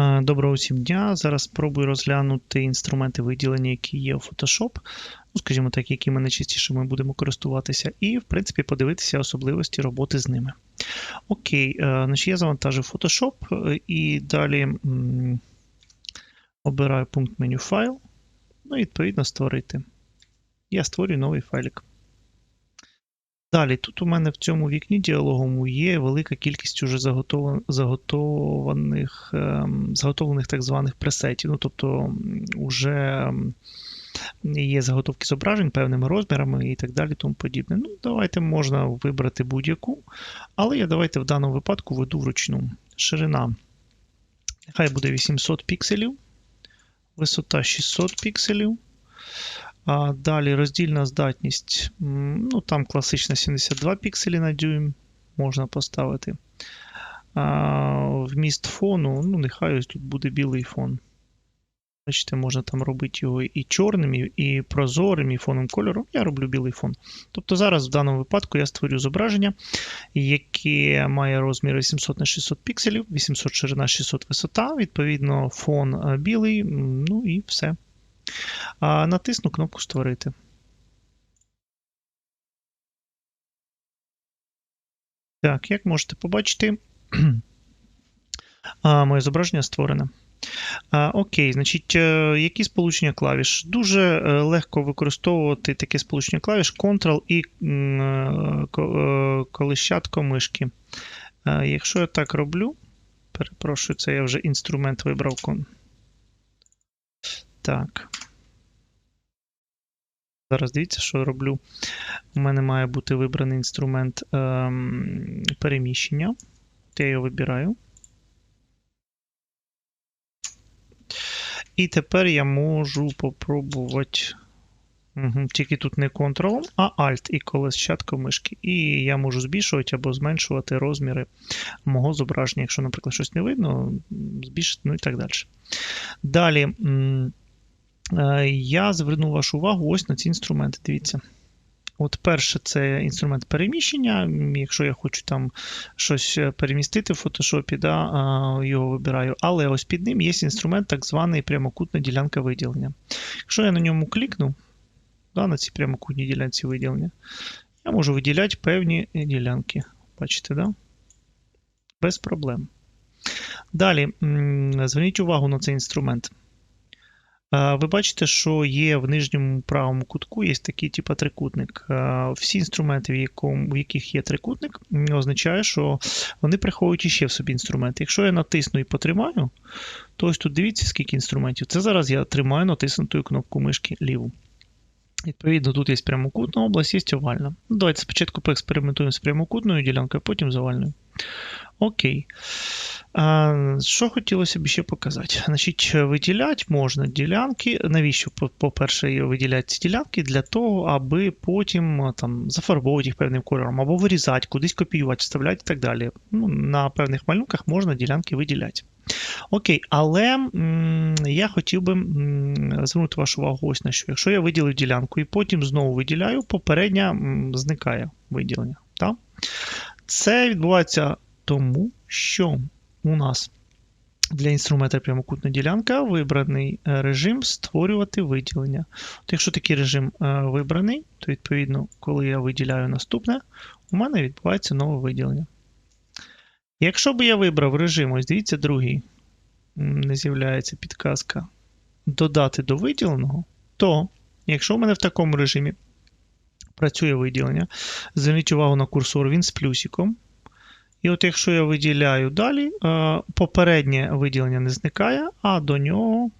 Е, Доброго всім дня. Зараз спробую розглянути інструменти виділення, які є у Photoshop, ну, скажімо так, якими найчастіше ми будемо користуватися, і, в принципі, подивитися особливості роботи з ними. Окей, е, значить я завантажив Photoshop е, і далі обираю пункт меню файл, ну і відповідно створити. Я створюю новий файлик. Далі, тут у мене в цьому вікні діалоговому є велика кількість уже заготованих, ем, заготовлених так званих пресетів. Ну, тобто вже є заготовки зображень певними розмірами і так далі, тому подібне. Ну, давайте можна вибрати будь-яку, але я давайте в даному випадку веду вручну. Ширина. Нехай буде 800 пікселів, висота 600 пікселів. А Далі роздільна здатність. Ну, там класична 72 пікселі на дюйм можна поставити. А, Вміст фону, ну, нехай ось тут буде білий фон. Бачите, можна там робити його і чорним, і- прозорим, і фоном кольору. Я роблю білий фон. Тобто зараз в даному випадку я створю зображення, яке має розмір 800 на 600 пікселів, 800 ширина, 600 висота. Відповідно, фон е, білий, ну і все. А, Натисну кнопку Створити. Так, як можете побачити, моє зображення створене. Окей, значить, е, які сполучення клавіш? Дуже е, легко використовувати таке сполучення клавіш Ctrl і е, ко- колищатко мишки. Якщо я так роблю, перепрошую, це я вже інструмент вибрав. Так. Зараз дивіться, що роблю. У мене має бути вибраний інструмент ем, переміщення. Я його вибираю. І тепер я можу попробувати. Угу, тільки тут не Ctrl, а Alt і колесчатка мишки. І я можу збільшувати або зменшувати розміри мого зображення. Якщо, наприклад, щось не видно, збільшити, ну і так далі. Далі. Я зверну вашу увагу ось на ці інструменти. Дивіться. От перше, це інструмент переміщення. Якщо я хочу там щось е, перемістити в фотошопі, да, його вибираю. Але ось під ним є інструмент, так званий прямокутна ділянка виділення. Якщо я на ньому клікну, да, на цій прямокутній ділянці виділення, я можу виділяти певні ділянки. Бачите, да? Без проблем. Далі, зверніть увагу на цей інструмент. Ви бачите, що є в нижньому правому кутку є такий типу трикутник. Всі інструменти, в, яких є трикутник, означає, що вони приховують іще в собі інструменти. Якщо я натисну і потримаю, то ось тут дивіться, скільки інструментів. Це зараз я тримаю натиснутою кнопку мишки ліву. Відповідно, тут є прямокутна область, є овальна. Давайте спочатку поекспериментуємо з прямокутною ділянкою, а потім з овальною. Окей. А, Що хотілося б ще показати? Значить, виділяти можна ділянки. Навіщо, по- по-перше, виділяти ці ділянки? Для того, аби потім там, зафарбовувати їх певним кольором, або вирізати, кудись копіювати, вставляти і так далі. Ну, на певних малюнках можна ділянки виділяти. Окей, але м, я хотів би м, звернути вашу увагу ось на що. Якщо я виділив ділянку і потім знову виділяю, попередня м, зникає виділення. Так? Це відбувається тому, що у нас для інструмента прямокутна ділянка вибраний е, режим створювати виділення. От якщо такий режим е, вибраний, то відповідно, коли я виділяю наступне, у мене відбувається нове виділення. Якщо б я вибрав режим, ось дивіться, другий, не з'являється підказка, додати до виділеного, то якщо у мене в такому режимі працює виділення, зверніть увагу на курсор, він з плюсиком. І от якщо я виділяю далі, е, попереднє виділення не зникає, а до нього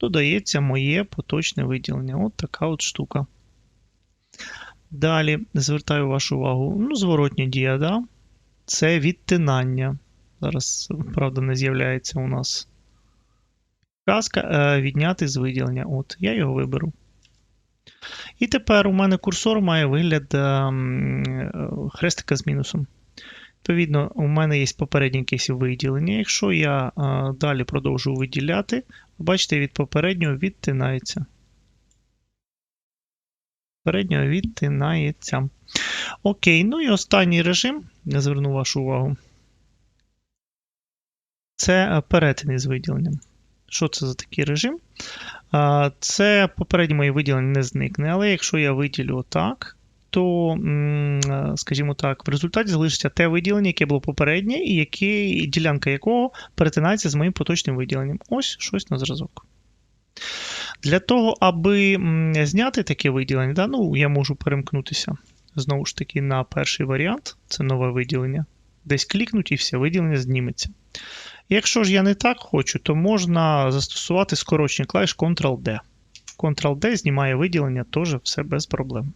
додається моє поточне виділення. От така от штука. Далі звертаю вашу увагу. Ну, зворотня дія, да? це відтинання. Зараз, правда, не з'являється у нас казка. Е, відняти з виділення. От, я його виберу. І тепер у мене курсор має вигляд ем, е, хрестика з мінусом. Відповідно, у мене є попереднє якесь виділення. Якщо я е, далі продовжу виділяти, бачите, від попереднього відтинається. Попереднього відтинається. Окей, ну і останній режим, я зверну вашу увагу. це е, перетин із виділенням. Що це за такий режим? Це попереднє моє виділення не зникне, але якщо я виділю отак, то, е, скажімо так, в результаті залишиться те виділення, яке було попереднє, і яке, ділянка якого перетинається з моїм поточним виділенням. Ось щось на зразок. Для того, аби зняти таке виділення, да, ну, я можу перемкнутися знову ж таки на перший варіант, це нове виділення. Десь клікнуть і все, виділення зніметься. Якщо ж я не так хочу, то можна застосувати скорочення клавіш Ctrl-D. Ctrl-D знімає виділення теж все без проблем.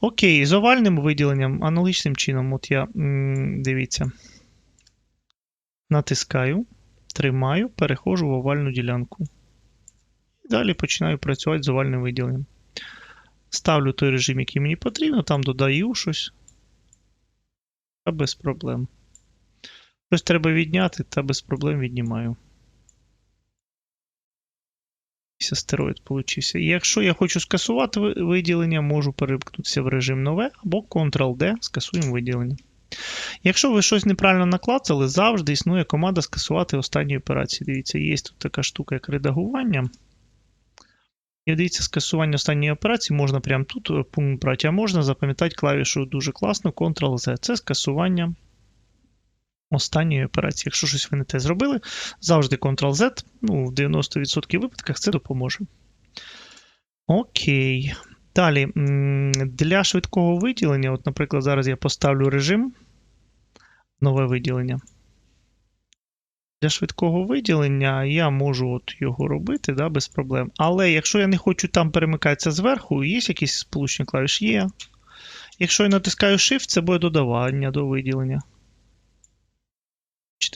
Окей, з овальним виділенням аналогічним чином, от я, дивіться, натискаю, тримаю, переходжу в овальну ділянку. Далі починаю працювати з овальним виділенням. Ставлю той режим, який мені потрібно, там додаю щось. Та без проблем. Щось треба відняти, та без проблем віднімаю. Астероїд получився. І якщо я хочу скасувати виділення, можу перемкнутися в режим нове або Ctrl-D, скасуємо виділення. Якщо ви щось неправильно наклацали, завжди існує команда скасувати останні операції. Дивіться, є тут така штука, як редагування. І дивіться, скасування останньої операції можна прямо тут е, пункт брати, а можна запам'ятати клавішу дуже класно Ctrl-Z. Це скасування останньої операції. Якщо щось ви не те зробили, завжди Ctrl-Z, ну, в 90% випадках це допоможе. Окей. Далі, для швидкого виділення, от, наприклад, зараз я поставлю режим, нове виділення. Для швидкого виділення я можу от його робити да, без проблем. Але якщо я не хочу там перемикатися зверху, є якісь сполучення клавіш? Є. Якщо я натискаю Shift, це буде додавання до виділення.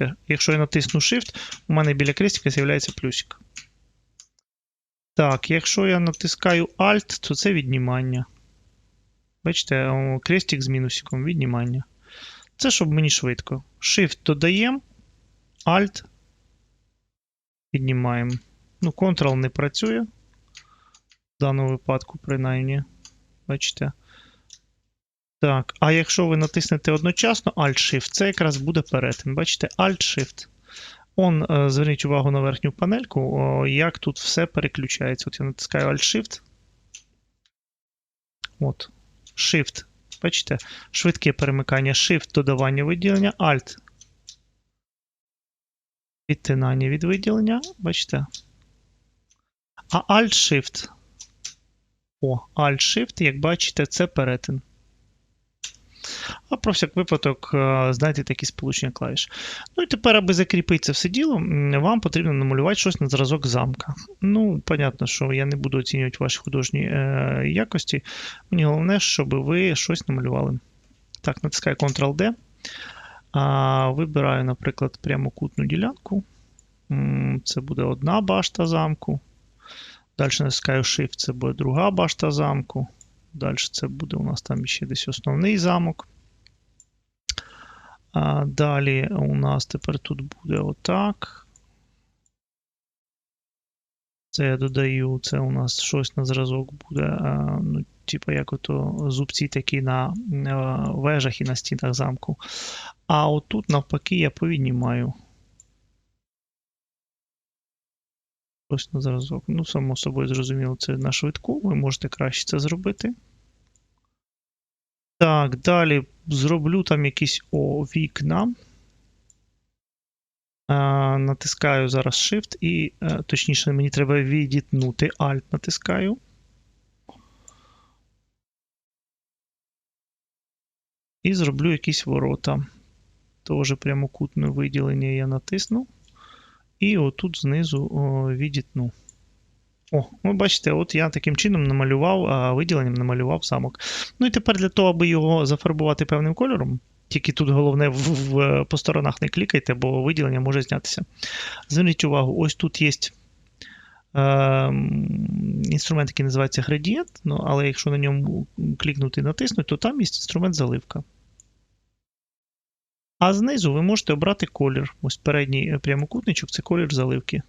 Бачите, Якщо я натисну Shift, у мене біля крестика з'являється плюсик. Так, якщо я натискаю Alt, то це віднімання. Бачите, крестик з мінусиком віднімання. Це щоб мені швидко. Shift додаємо. Alt. Піднімаємо. Ну, Ctrl не працює. В даному випадку, принаймні. Бачите. Так, а якщо ви натиснете одночасно Alt-Shift, це якраз буде перетин. Бачите, Alt-Shift. Он, е, зверніть увагу на верхню панельку, як тут все переключається. От я натискаю Alt-Shift. От. Shift. Бачите? Швидке перемикання. Shift додавання виділення, Alt відтинання від виділення, бачите? А Alt-Shift. О, Alt-Shift, як бачите, це перетин. А про всяк випадок, е, знайте такі сполучення клавіш. Ну і тепер, аби закріпити це все діло, вам потрібно намалювати щось на зразок замка. Ну, понятно, що я не буду оцінювати ваші художні е, якості. Мені головне, щоб ви щось намалювали. Так, натискаю Ctrl-D. А, Вибираю, наприклад, прямокутну ділянку. Це буде одна башта замку. Далі натискаю Shift, це буде друга башта замку. Далі це буде у нас там ще десь основний замок. А Далі у нас тепер тут буде отак. Це я додаю, це у нас щось на зразок буде. ну, Типу, як ото зубці такі на вежах і на стінах замку. А отут, навпаки, я повіднімаю. Ось на зразок. Ну, само собою, зрозуміло, це на швидку. Ви можете краще це зробити. Так, далі зроблю там якісь о, вікна. А, натискаю зараз Shift і, а, е, точніше, мені треба відітнути Alt натискаю. І зроблю якісь ворота. Теж прямокутне виділення я натисну. І отут знизу відітну. О, ви бачите, от я таким чином намалював, виділенням намалював замок. Ну і тепер для того, аби його зафарбувати певним кольором, тільки тут головне в, в, по сторонах не клікайте, бо виділення може знятися. Зверніть увагу, ось тут є е, інструмент, який називається градієнт, ну, але якщо на ньому клікнути і натиснути, то там є інструмент заливка. А знизу ви можете обрати колір. Ось передній е, прямокутничок це колір заливки.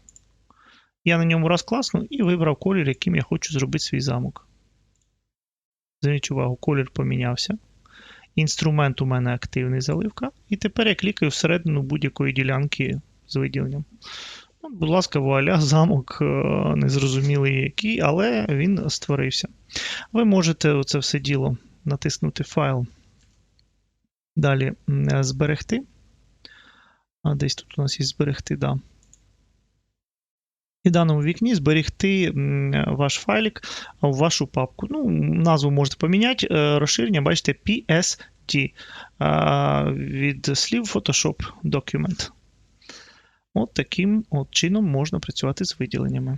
Я на ньому раз класнув і вибрав колір, яким я хочу зробити свій замок. Зверніть увагу, колір помінявся. Інструмент у мене активний заливка. І тепер я клікаю всередину будь-якої ділянки з виділенням. От, будь ласка, вуаля, замок е, незрозумілий який, але він створився. Ви можете це все діло натиснути файл. Далі зберегти. А десь тут у нас є зберегти, да. І в даному вікні зберегти ваш файлик в вашу папку. Ну, назву можете поміняти. Е, Розширення, бачите, PSD е, від слів Photoshop Document. От таким от чином можна працювати з виділеннями.